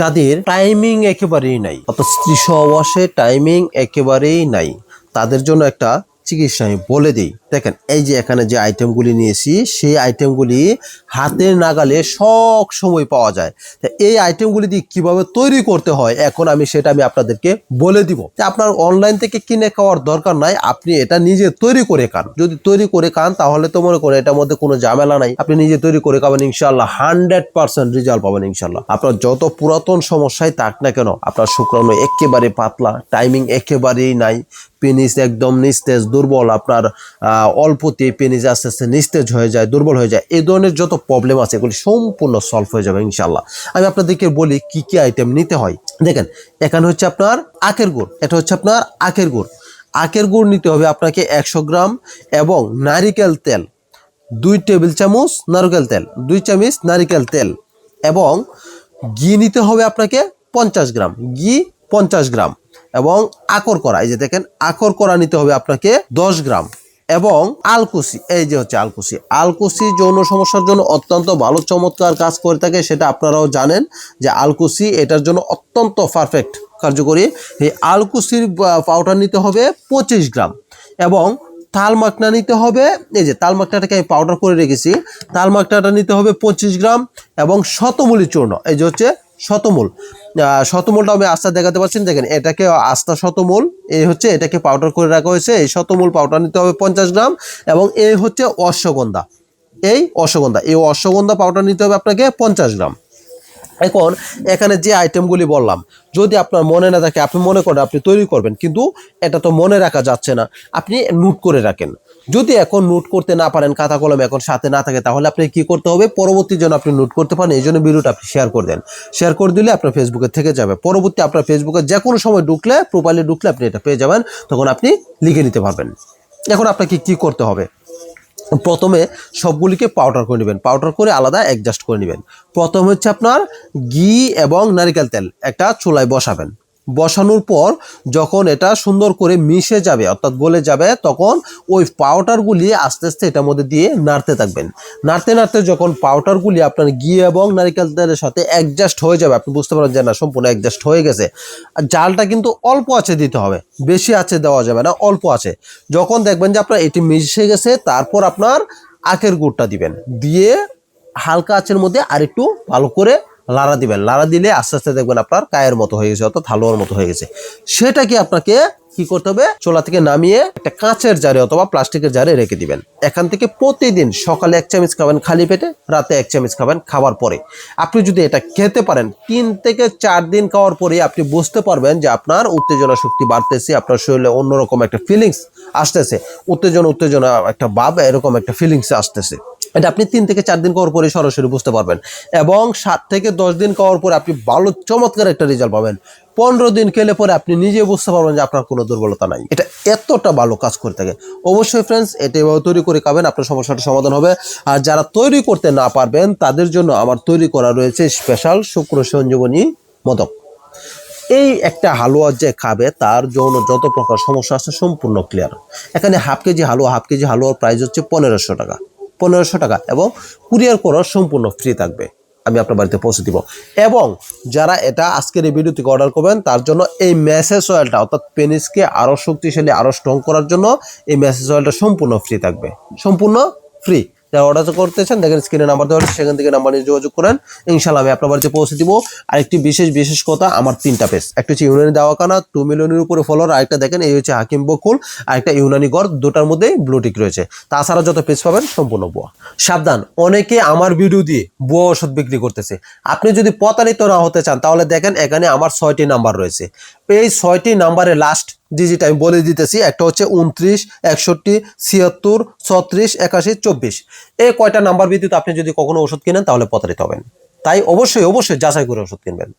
যাদের টাইমিং একেবারেই নাই অর্থাৎ স্ত্রী সহবাসে টাইমিং একেবারেই নাই তাদের জন্য একটা চিকিৎসা আমি বলে দিই। দেখেন, এই যে এখানে যে আইটেমগুলি নিয়েছি, সেই আইটেমগুলি হাতের নাগালে সব সময় পাওয়া যায়। এই আইটেমগুলি দিয়ে কীভাবে তৈরি করতে হয়, এখন আমি সেটা আমি আপনাদেরকে বলে দিব। আপনার অনলাইন থেকে কিনে খাওয়ার দরকার নাই, আপনি এটা নিজে তৈরি করে খান। যদি তৈরি করে খান, তাহলে তো মনে করে এটার মধ্যে কোনো ঝামেলা নাই। আপনি নিজে তৈরি করে খাবেন ইনশাল্লাহ হান্ড্রেড পার্সেন্ট রেজাল্ট পাবেন ইনশাল্লাহ আপনার যত পুরাতন সমস্যায় থাক না কেন, আপনার শুক্রাণু একেবারে পাতলা টাইমিং একেবারেই নাই। পেনিস একদম নিস্তেজ, দুর্বল, আপনার অল্পতে পেনিস আস্তে আস্তে নিস্তেজ হয়ে যায়, দুর্বল হয়ে যায়। এই ধরনের যত প্রবলেম আছে, এগুলি সম্পূর্ণ সলভ হয়ে যাবে ইনশাল্লাহ আমি আপনাদেরকে বলি কি কি আইটেম নিতে হয়। দেখেন, এখানে হচ্ছে আপনার আখের গুড়, এটা হচ্ছে আপনার আখের গুড়। আখের গুড় নিতে হবে আপনাকে একশো গ্রাম এবং নারিকেল তেল, দুই টেবিল চামচ নারকেল তেল, দুই চামচ নারিকেল তেল এবং ঘি নিতে হবে আপনাকে পঞ্চাশ গ্রাম, ঘি পঞ্চাশ গ্রাম। এবং আকর করা, এই যে দেখেন, আকর করা নিতে হবে আপনাকে দশ গ্রাম। এবং আলকুসি, এই যে হচ্ছে আলকুসি। আলকুসি যৌন সমস্যার জন্য অত্যন্ত ভালো, চমৎকার কাজ করে থাকে, সেটা আপনারাও জানেন যে আলকুসি এটার জন্য অত্যন্ত পারফেক্ট কার্যকরী। এই আলকুসির পাউডার নিতে হবে পঁচিশ গ্রাম। এবং তাল মাখনা নিতে হবে, এই যে তাল মাখনাটাকে আমি পাউডার করে রেখেছি, তাল মাখনাটা নিতে হবে পঁচিশ গ্রাম এবং শতমূলি চূর্ণ, এই যে হচ্ছে শতমূল। শতমূলটা আমি আস্থা দেখাতে পারছেন দেখেন, এটাকে আস্থা শতমূল এই হচ্ছে এটাকে পাউডার করে রাখা হয়েছে। এই শতমূল পাউডার নিতে হবে পঞ্চাশ গ্রাম এবং এই হচ্ছে অশ্বগন্ধা। এই অশ্বগন্ধা এই অশ্বগন্ধা পাউডার নিতে হবে আপনাকে পঞ্চাশ গ্রাম। এখন, এখানে যে আইটেমগুলি বললাম, যদি আপনার মনে না থাকে, আপনি মনে করেন আপনি তৈরি করবেন, কিন্তু এটা তো মনে রাখা যাচ্ছে না। আপনি নোট করে রাখেন। যদি এখন নোট করতে না পারেন, খাতা কলম এখন সাথে না থাকে, তাহলে আপনি কি করতে হবে? পরবর্তী জন্য আপনি নোট করতে পারেন, এই জন্য ভিডিওটা আপনি শেয়ার করে দেন। শেয়ার করে দিলে আপনার ফেসবুকে থেকে যাবে। পরবর্তী আপনার ফেসবুকে যে কোনো সময় ঢুকলে প্রোফাইলে ঢুকলে আপনি এটা পেয়ে যাবেন, তখন আপনি লিখে নিতে পারবেন। এখন আপনাকে কি করতে হবে? প্রথমে সবগুলিকে পাউডার করে নেবেন। পাউডার করে আলাদা অ্যাডজাস্ট করে নেবেন। প্রথম হচ্ছে আপনার ঘি এবং নারিকেল তেল একটা চুলায় বসাবেন। বসানোর পর যখন এটা সুন্দর করে মিশে যাবে, অর্থাৎ গলে যাবে, তখন ওই পাউডারগুলি আস্তে আস্তে এটার মধ্যে দিয়ে নাড়তে থাকবেন। নাড়তে নাড়তে যখন পাউডারগুলি আপনার ঘি এবং নারিকেল তেলের সাথে অ্যাডজাস্ট হয়ে যাবে, আপনি বুঝতে পারেন যে না, সম্পূর্ণ অ্যাডজাস্ট হয়ে গেছে। আর জালটা কিন্তু অল্প আছে দিতে হবে, বেশি আছে দেওয়া যাবে না, অল্প আছে যখন দেখবেন যে আপনার এটি মিশে গেছে, তারপর আপনার আখের গুড়টা দিবেন। দিয়ে হালকা আঁচের মধ্যে আরেকটু ভালো করে লাড়া দিবেন। লাড়া দিলে আস্তে আস্তে দেখবেন আপনার কায়ের মতো হয়ে গেছে, অর্থাৎ হালুয়ার মতো হয়ে গেছে। সেটাকে আপনাকে কি করতে হবে? চোলা থেকে নামিয়ে একটা কাঁচের জারে অথবা প্লাস্টিকের জারে রেখে দিবেন। এখান থেকে প্রতিদিন সকালে এক চামচ খাবেন খালি পেটে, রাতে এক চামচ খাবেন খাবার পরে। আপনি যদি এটা খেতে পারেন, তিন থেকে চার দিন খাওয়ার পরে আপনি বুঝতে পারবেন যে আপনার উত্তেজনা শক্তি বাড়তেছে, আপনার শরীরে অন্যরকম একটা ফিলিংস আসতেছে। উত্তেজনা উত্তেজনা একটা ভাব, এরকম একটা ফিলিংস আসতেছে। এটা আপনি তিন থেকে চার দিন খাওয়ার পরে সরাসরি বুঝতে পারবেন। এবং সাত থেকে দশ দিন খাওয়ার পরে আপনি ভালো, চমৎকার একটা রেজাল্ট পাবেন। পনেরো দিন খেলে পরে আপনি নিজে বুঝতে পারবেন যে আপনার কোনো দুর্বলতা নাই। এটা এতটা ভালো কাজ করে থাকে। অবশ্যই ফ্রেন্ডস এটা এভাবে তৈরি করে খাবেন, আপনার সমস্যাটা সমাধান হবে। আর যারা তৈরি করতে না পারবেন, তাদের জন্য আমার তৈরি করা রয়েছে স্পেশাল শুক্র সঞ্জীবনী মদক। এই একটা হালুয়া যে খাবে, তার যৌন যত প্রকার সমস্যা আছে সম্পূর্ণ ক্লিয়ার এখানে হাফ কেজি হালুয়া হাফ কেজি হালুয়ার প্রাইস হচ্ছে পনেরোশো টাকা। পনেরোশো টাকা এবং কুরিয়ার করার সম্পূর্ণ ফ্রি থাকবে। আমি আপনার বাড়িতে পৌঁছে দিব। এবং যারা এটা আজকের এই ভিডিও থেকে অর্ডার করবেন, তার জন্য এই মেসেজ অয়েলটা অর্থাৎ পেনিসকে আরও শক্তিশালী আরও স্ট্রং করার জন্য এই মেসেজ অয়েলটা সম্পূর্ণ ফ্রি থাকবে। সম্পূর্ণ ফ্রি যারা অর্ডার করতেছেন দেখেন স্ক্রিনে নাম্বার দেওয়া হচ্ছে সেখান থেকে নাম্বার নিয়ে যোগাযোগ করেন। ইনশাল্লাহ আমি আপনার বাড়িতে পৌঁছে দিব। আরেকটি বিশেষ বিশেষ কথা, আমার তিনটা পেজ একটা হচ্ছে ইউনানি দাওয়াখানা টু মিলিয়নের উপরে ফলোয়ার আরেকটা দেখেন, এই হচ্ছে হাকিম বকুল, আরেকটা ইউনানি গড়, দুটার মধ্যেই ব্লুটিক রয়েছে। তাছাড়া যত পেজ পাবেন, সম্পূর্ণ বুয়া সাবধান, অনেকে আমার ভিডিও দিয়ে বুয়া ওষুধ বিক্রি করতেছে। আপনি যদি প্রতারিত না হতে চান, তাহলে দেখেন এখানে আমার ছয়টি নাম্বার রয়েছে। এই ছয়টি নাম্বারে লাস্ট ডিজিট আমি বলে দিতেছি, একটা হচ্ছে উনত্রিশ, একষট্টি, ছিয়াত্তর, ছত্রিশ, একাশি, চব্বিশ। এই কয়টা নাম্বার ভিত্তিতে আপনি যদি কখনো ওষুধ কিনেন তাহলে প্রতারিত হবেন। তাই অবশ্যই অবশ্যই যাচাই করে ওষুধ কিনবেন।